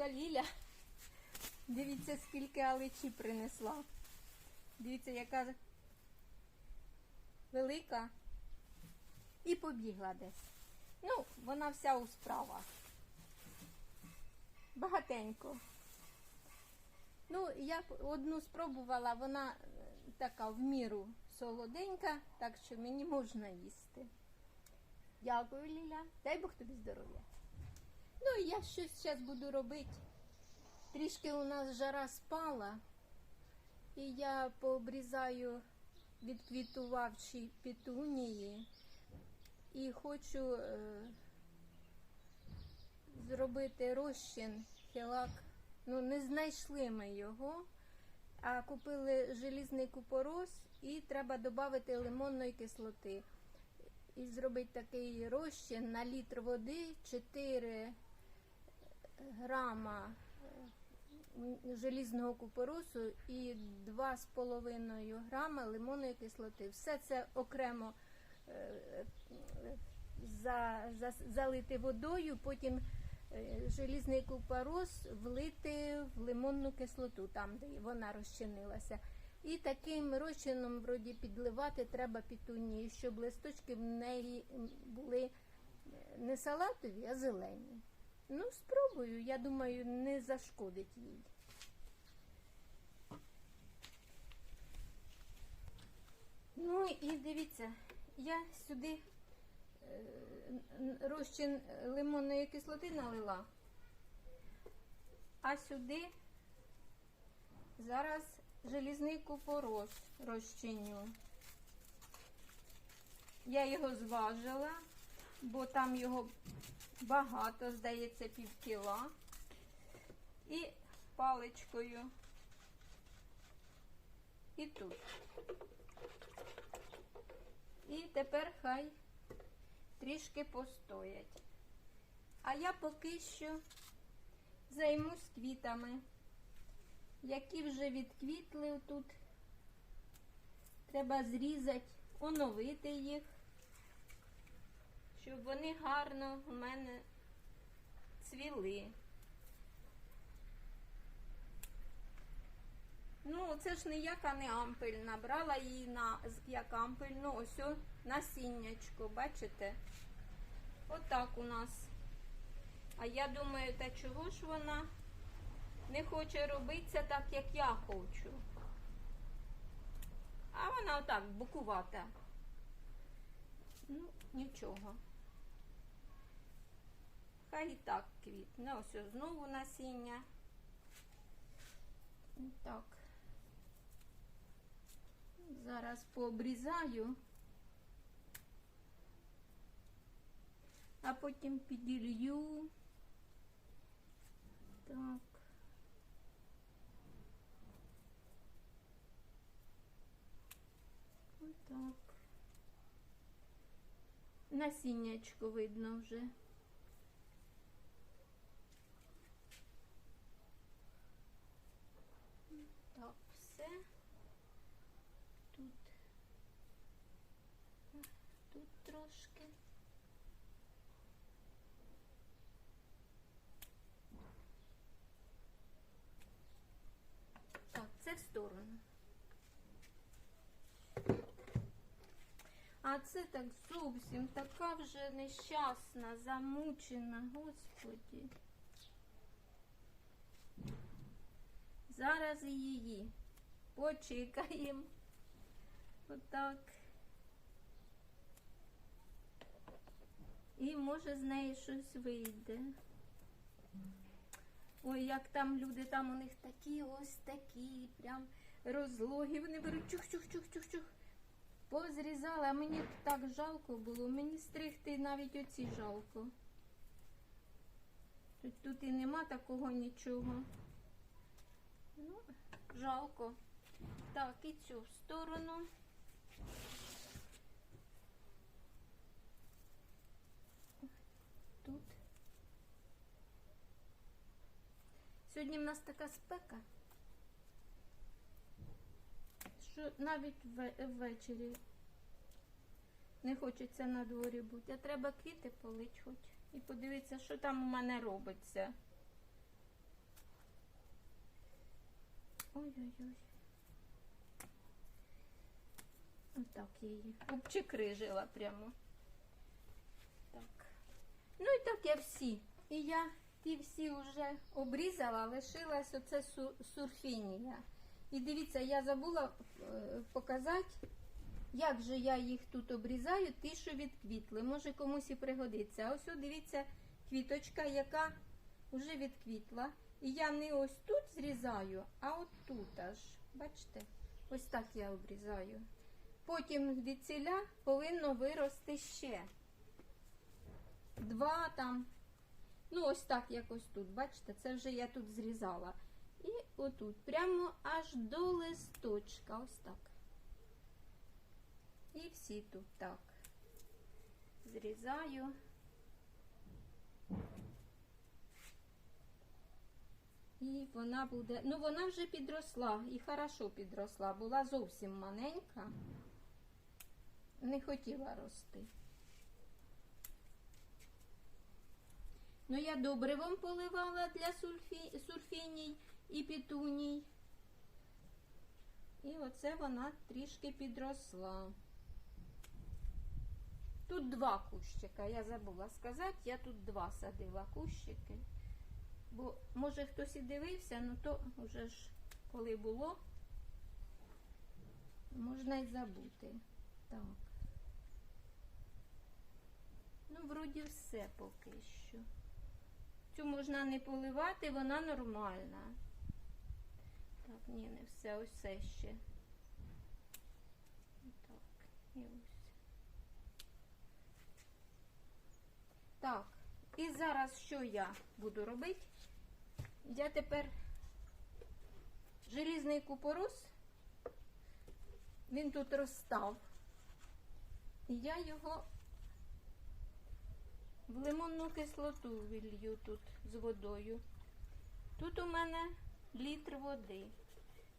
бабушка Ліля. Дивіться, скільки алечі принесла. Дивіться, яка велика. І побігла десь. Ну, вона вся у справах. Багатенько. Ну, я одну спробувала, вона е, така в міру солоденька, так що мені можна їсти. Дякую, Ліля. Дай Бог тобі здоров'я. Ну, я щось зараз буду робити. Трішки у нас жара спала, і я пообрізаю відквітувавші петунії і хочу е, зробити розчин хілак. Ну, не знайшли ми його, а купили желізний купорос і треба додати лимонної кислоти. І зробити такий розчин на літр води 4 грама е, желізного купоросу і 2,5 грама лимонної кислоти. Все це окремо е, за, за, залити водою, потім е, желізний купорос влити в лимонну кислоту, там, де вона розчинилася. І таким розчином вроді підливати треба пітунії, щоб листочки в неї були не салатові, а зелені. Ну, спробую, я думаю, не зашкодить їй. Ну і дивіться, я сюди е, розчин лимонної кислоти налила, а сюди зараз желізний купорос розчиню. Я його зважила, бо там його багато, здається, пів кіла. І паличкою. І тут. І тепер хай трішки постоять. А я поки що займусь квітами, які вже відквітли тут. Треба зрізати, оновити їх, щоб вони гарно у мене цвіли. Ну, це ж ніяка не ампель. Набрала її на як ампель. Ну, ось насіннячко, бачите? Отак у нас. А я думаю, та чого ж вона не хоче робитися так, як я хочу. А вона отак букувата. Ну, нічого. Хай і так квітне. Ось знову насіння. Так. Зараз пообрізаю, а потім піділью. Так. Отак. Насіннячко видно вже. Так, все. Тут. Тут трошки. Так, це в сторону. А це так зовсім така вже нещасна, замучена, господі. Зараз її почекаємо. Отак. І може з неї щось вийде. Ой, як там люди, там у них такі ось такі, прям розлоги. Вони беруть чух-чух-чух-чух-чух. Позрізала, а мені так жалко було. Мені стригти навіть оці жалко. Тут, тут і нема такого нічого. Ну, жалко. Так, і цю в сторону. Тут. Сьогодні в нас така спека, що навіть ввечері не хочеться на дворі бути. А треба квіти полить хоч і подивитися, що там у мене робиться. Ой-ой-ой. Отак її обчекрижила прямо. Так. Ну і так я всі. І я ті всі вже обрізала, лишилась оце су- сурфінія. І дивіться, я забула е, показати, як же я їх тут обрізаю, ті, що відквітли. Може комусь і пригодиться. А ось дивіться, квіточка, яка вже відквітла. І я не ось тут зрізаю, а от тут аж. Бачите? Ось так я обрізаю. Потім від ціля повинно вирости ще. Два там. Ну, ось так, якось тут. Bачите, це вже я тут зрізала. І отут, прямо аж до листочка. Ось так. І всі тут так. Зрізаю. І вона буде. Ну, вона вже підросла і хорошо підросла. Була зовсім маленька. Не хотіла рости. Ну, я добривом поливала для сульфі... сульфіній і пітуній. І оце вона трішки підросла. Тут два кущика, я забула сказати, я тут два садила кущики. Бо, може, хтось і дивився, ну то вже ж коли було, можна й забути. Так. Ну, вроді все поки що. Цю можна не поливати, вона нормальна. Так, ні, не все, ось це ще. Так, і ось. Так, і зараз що я буду робити? Я тепер желізний купорос, він тут розстав. І я його в лимонну кислоту вілью тут з водою. Тут у мене літр води.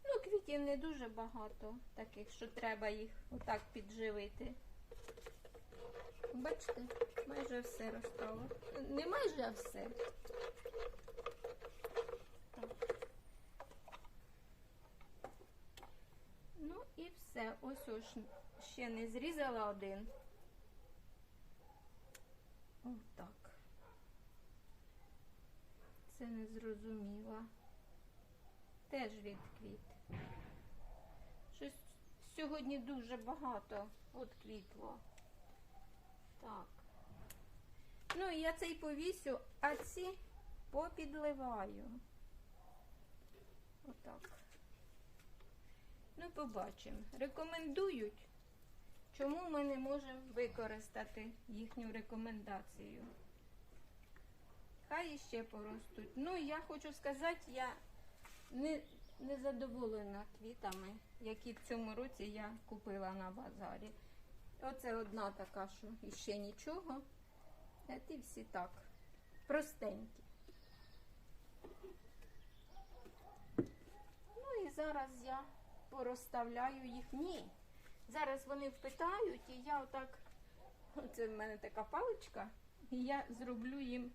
Ну, квітів не дуже багато, таких, що треба їх отак підживити. Бачите, майже все розстало. Не майже, а все. Так. Ну і все. Ось ось ще не зрізала один. Отак. Це не зрозуміла. Теж відквіт. Щось сьогодні дуже багато відквітло. Так. Ну, і я цей повісю, а ці попідливаю. Отак. Ну, побачимо. Рекомендують. Чому ми не можемо використати їхню рекомендацію? Хай іще поростуть. Ну, я хочу сказати, я не, не задоволена квітами, які в цьому році я купила на базарі. Оце одна така, що іще нічого. А ті всі так. Простенькі. Ну і зараз я порозставляю їх. Ні. Зараз вони впитають, і я отак, це в мене така паличка, і я зроблю їм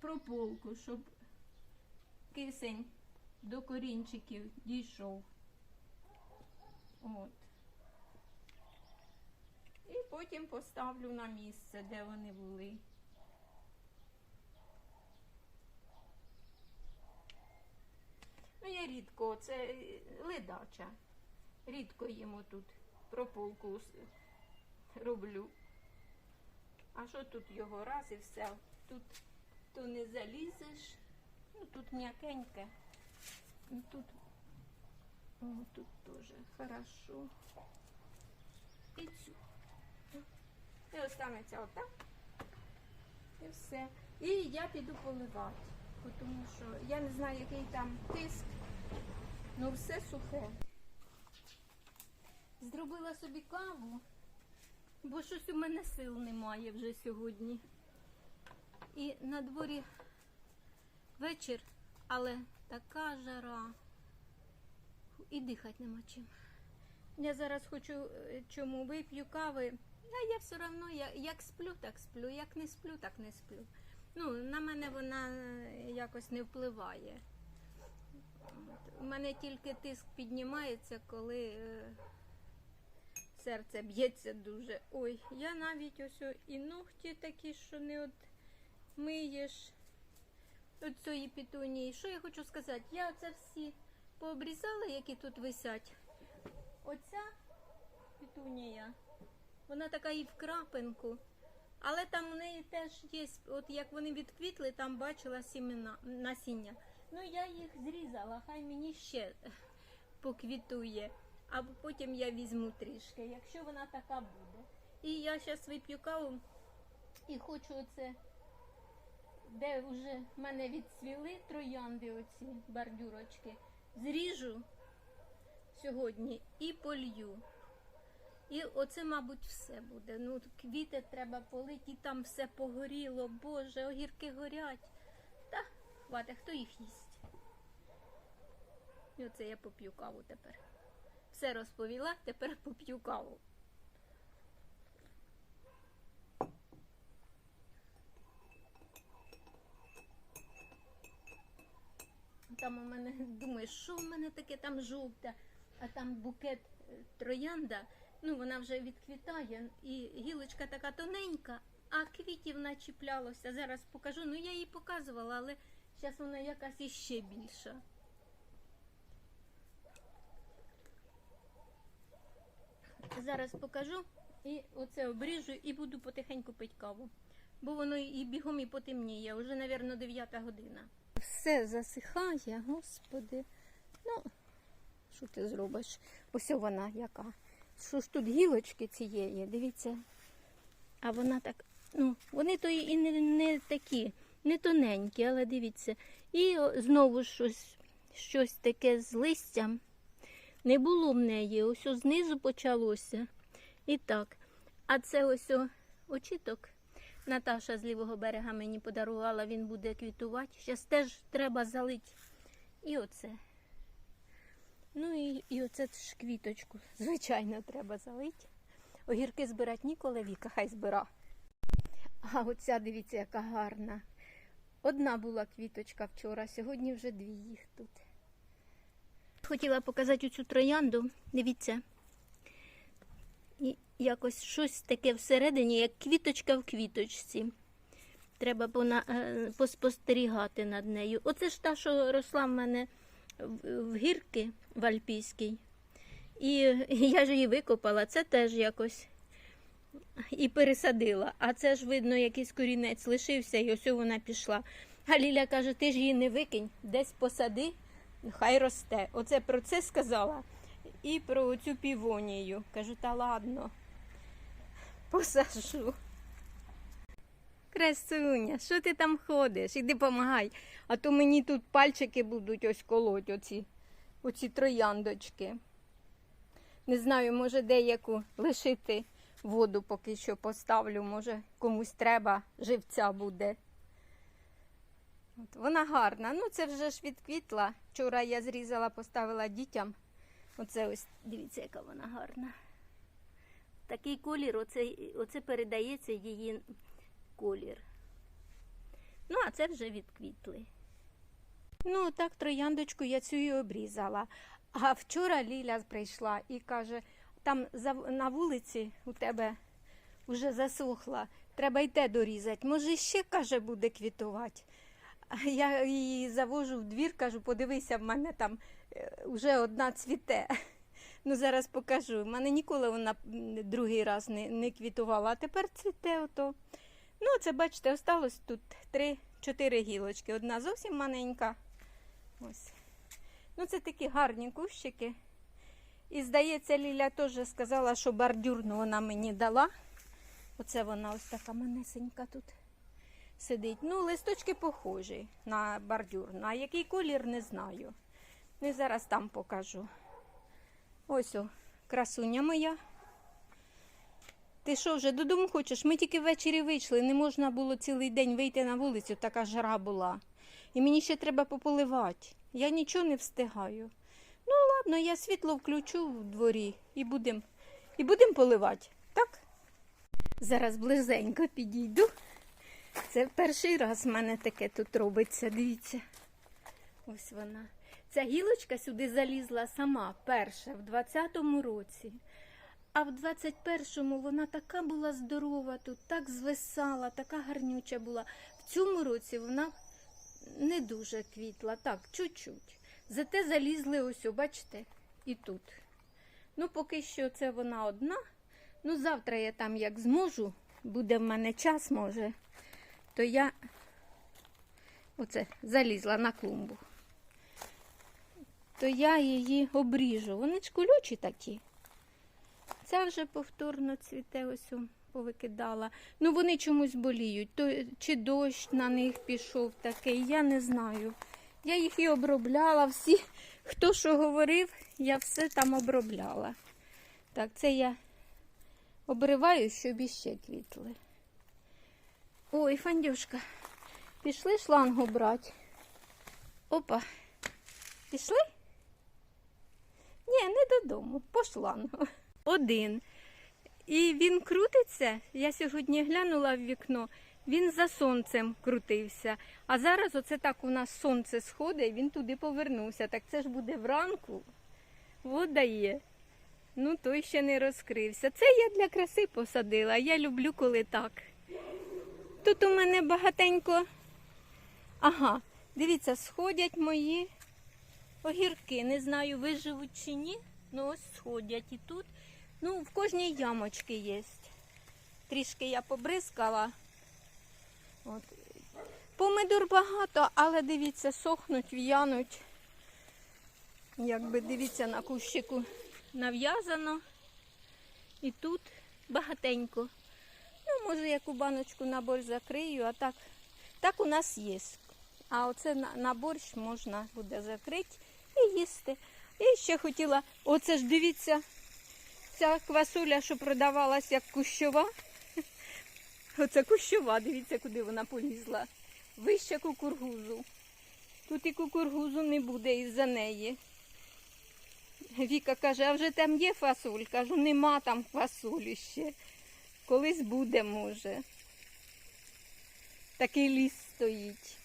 прополку, щоб кисень до корінчиків дійшов. От. І потім поставлю на місце, де вони були. Ну, я рідко, це ледача. Рідко їм тут прополку роблю. А що тут його раз і все? Тут то не залізеш, ну тут м'якеньке. Ну, Тут, о, тут теж хорошо. І цю. І останеться отак. І все. І я піду поливати. Тому що я не знаю, який там тиск. Ну все сухе. Зробила собі каву, бо щось у мене сил немає вже сьогодні. І на дворі вечір, але така жара. І дихати нема чим. Я зараз хочу е, чому вип'ю кави, а я все одно я, як сплю, так сплю, як не сплю, так не сплю. Ну, на мене вона е, якось не впливає. У мене тільки тиск піднімається, коли е, серце б'ється дуже. Ой, я навіть ось і ногті такі, що не от миєш. От цієї пітунії. Що я хочу сказати? Я оце всі пообрізала, які тут висять. Оця пітунія, вона така і в крапинку. Але там у неї теж є, от як вони відквітли, там бачила сімена, насіння. Ну я їх зрізала, хай мені ще поквітує. А потім я візьму трішки, якщо вона така буде. І я зараз вип'ю каву і хочу оце, де вже в мене відцвіли троянди, оці бордюрочки, зріжу сьогодні і полью. І оце, мабуть, все буде. Ну, квіти треба полити, і там все погоріло. Боже, огірки горять. Та, хватить, хто їх їсть? І оце я поп'ю каву тепер. Все розповіла, тепер поп'ю каву. Там у мене думаю, що в мене таке там жовте, а там букет е, троянда. Ну, вона вже відквітає, і гілочка така тоненька, а квітів начіплялося. Зараз покажу. Ну, я їй показувала, але зараз вона якась іще більша. Зараз покажу і оце обріжу і буду потихеньку пити каву. Бо воно і бігом і потемніє, вже, мабуть, 9 година. Все засихає, господи. Ну, що ти зробиш? Ось вона яка. Що ж тут гілочки цієї, дивіться. А вона так, ну, вони то і не, не такі, не тоненькі, але дивіться. І знову щось, щось таке з листям. Не було в неї. Ось знизу почалося. І так. А це ось очіток. Наташа з лівого берега мені подарувала, він буде квітувати. Зараз теж треба залити. І оце. Ну і, і оце ж квіточку, звичайно, треба залити. Огірки збирати ніколи Віка, хай збира. А оця, дивіться, яка гарна. Одна була квіточка вчора, сьогодні вже дві їх тут. Хотіла показати цю троянду. Дивіться. І якось щось таке всередині, як квіточка в квіточці. Треба е, поспостерігати над нею. Оце ж та, що росла в мене в, в гірки в Альпійській. І я ж її викопала, це теж якось і пересадила. А це ж, видно, якийсь корінець лишився, і ось вона пішла. А Ліля каже, ти ж її не викинь, десь посади, хай росте. Оце про це сказала. І про цю півонію. Кажу, та ладно, посажу. Красуня, що ти там ходиш? Іди помагай. А то мені тут пальчики будуть ось колоть, оці, оці трояндочки. Не знаю, може деяку лишити воду поки що поставлю, може комусь треба, живця буде. От, вона гарна. Ну, це вже ж відквітла. Вчора я зрізала, поставила дітям. Оце ось, дивіться, яка вона гарна. Такий колір, оце, оце передається її колір. Ну, а це вже відквітли. Ну, так трояндочку я цю і обрізала. А вчора Ліля прийшла і каже, там на вулиці у тебе вже засохла, треба й те дорізати. Може, ще, каже, буде квітувати. Я її завожу в двір, кажу, подивися, в мене там е, вже одна цвіте. Ну, зараз покажу. У мене ніколи вона другий раз не, не квітувала, а тепер цвіте ото. Ну, це, бачите, осталось тут три-чотири гілочки. Одна зовсім маленька. Ось. Ну, це такі гарні кущики. І, здається, Ліля теж сказала, що бордюрну вона мені дала. Оце вона ось така манесенька тут сидить. Ну, листочки похожі на бордюрну. А який колір, не знаю. Не зараз там покажу. Ось о, красуня моя. Ти що, вже додому хочеш? Ми тільки ввечері вийшли. Не можна було цілий день вийти на вулицю, така жара була. І мені ще треба пополивати. Я нічого не встигаю. Ну, ладно, я світло включу в дворі і будемо і будем поливати, так? Зараз близенько підійду. Це перший раз в мене таке тут робиться, дивіться. Ось вона. Ця гілочка сюди залізла сама перша в 20-му році. А в 21-му вона така була здорова тут, так звисала, така гарнюча була. В цьому році вона не дуже квітла, так, чуть-чуть. Зате залізли ось, бачите, і тут. Ну, поки що це вона одна. Ну, завтра я там як зможу, буде в мене час, може, то я оце залізла на клумбу. То я її обріжу. Вони ж колючі такі. Ця вже повторно цвіте, ось повикидала. Ну вони чомусь боліють. То, чи дощ на них пішов такий, я не знаю. Я їх і обробляла. Всі, хто що говорив, я все там обробляла. Так, це я обриваю, щоб іще квітли. Ой, Фандюшка, пішли шлангу брати. Опа. Пішли? Ні, не додому, по шлангу. Один. І він крутиться. Я сьогодні глянула в вікно, він за сонцем крутився. А зараз оце так у нас сонце сходить, він туди повернувся. Так це ж буде вранку. Вода є. Ну, той ще не розкрився. Це я для краси посадила. Я люблю, коли так. Тут у мене багатенько. Ага, дивіться, сходять мої огірки. Не знаю, виживуть чи ні. Ну, ось сходять і тут. Ну, в кожній ямочці є. Трішки я побризкала. От. Помидор багато, але дивіться, сохнуть, в'януть. Якби дивіться на кущику нав'язано. І тут багатенько. Ну, може, яку баночку на борщ закрию, а так, так у нас є. А оце на борщ можна буде закрити і їсти. І ще хотіла, оце ж дивіться, ця квасоля, що продавалась як кущова. Оце кущова, дивіться, куди вона полізла. Вище кукургузу. Тут і кукургузу не буде із-за неї. Віка каже, а вже там є фасоль? Кажу, нема там фасолі ще. Колись буде, може. Такий ліс стоїть.